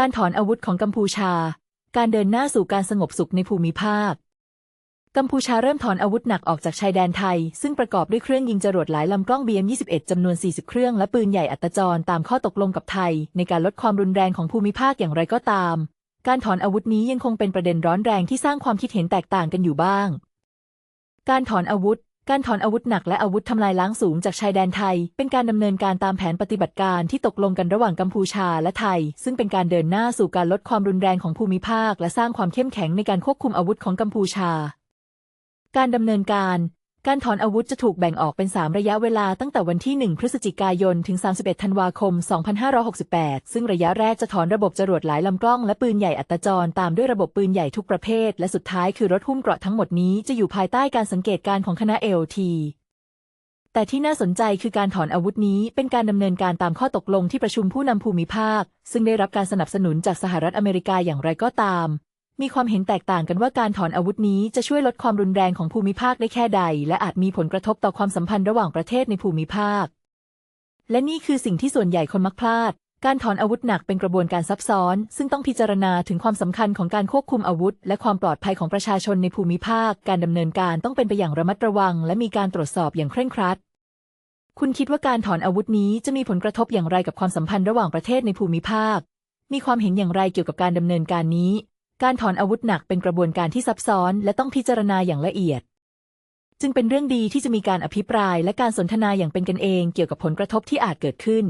การถอนอาวุธของกัมพูชา การเดินหน้าสู่การสงบสุขในภูมิภาค กัมพูชาเริ่มถอนอาวุธหนักออกจากชายแดนไทย ซึ่งประกอบด้วยเครื่องยิงจรวดหลายลำกล้อง BM-21 จำนวน 40 เครื่องและปืนใหญ่อัตจรตามข้อตกลงกับไทย ในการลดความรุนแรงของภูมิภาคอย่างไรก็ตาม การถอนอาวุธนี้ยังคงเป็นประเด็นร้อนแรงที่สร้างความคิดเห็นแตกต่างกันอยู่บ้าง การถอนอาวุธ การถอนอาวุธหนักและอาวุธทำลายล้างสูงจากชายแดนไทย เป็นการดำเนินการตามแผนปฏิบัติการที่ตกลงกันระหว่างกัมพูชาและไทย ซึ่งเป็นการเดินหน้าสู่การลดความรุนแรงของภูมิภาค และสร้างความเข้มแข็งในการควบคุมอาวุธของกัมพูชา การดำเนินการ การถอนอาวุธจะถูกแบ่งออกเป็น 3 ระยะเวลาตั้งแต่วันที่ 1 พฤศจิกายน ถึง 31 ธันวาคม 2568 ซึ่งระยะแรกจะถอนระบบจรวดหลายลำกล้องและปืนใหญ่อัตจร ตามด้วยระบบปืนใหญ่ทุกประเภท และสุดท้ายคือรถหุ้มเกราะทั้งหมดนี้จะอยู่ภายใต้การสังเกตการของคณะ AOT แต่ที่น่าสนใจคือการถอนอาวุธนี้เป็นการดำเนินการตามข้อตกลงที่ประชุมผู้นำภูมิภาค ซึ่งได้รับการสนับสนุนจากสหรัฐอเมริกาอย่างไรก็ตาม มีความเห็นแตกต่างกันว่าการถอนอาวุธนี้จะช่วยลดความรุนแรงของภูมิภาคได้แค่ใด และอาจมีผลกระทบต่อความสัมพันธ์ระหว่างประเทศในภูมิภาค และนี่คือสิ่งที่ส่วนใหญ่คนมักพลาด การถอนอาวุธหนักเป็นกระบวนการซับซ้อน ซึ่งต้องพิจารณาถึงความสำคัญของการควบคุมอาวุธ และความปลอดภัยของประชาชนในภูมิภาค การดำเนินการต้องเป็นไปอย่างระมัดระวัง และมีการตรวจสอบอย่างเคร่งครัด คุณคิดว่าการถอนอาวุธนี้จะมีผลกระทบอย่างไรกับความสัมพันธ์ระหว่างประเทศในภูมิภาค มีความเห็นอย่างไรเกี่ยวกับการดำเนินการนี้ การถอนอาวุธหนักเป็นกระบวนการที่ซับซ้อน และต้องพิจารณาอย่างละเอียด จึงเป็นเรื่องดีที่จะมีการอภิปรายและการสนทนาอย่างเป็นกันเองเกี่ยวกับผลกระทบที่อาจเกิดขึ้น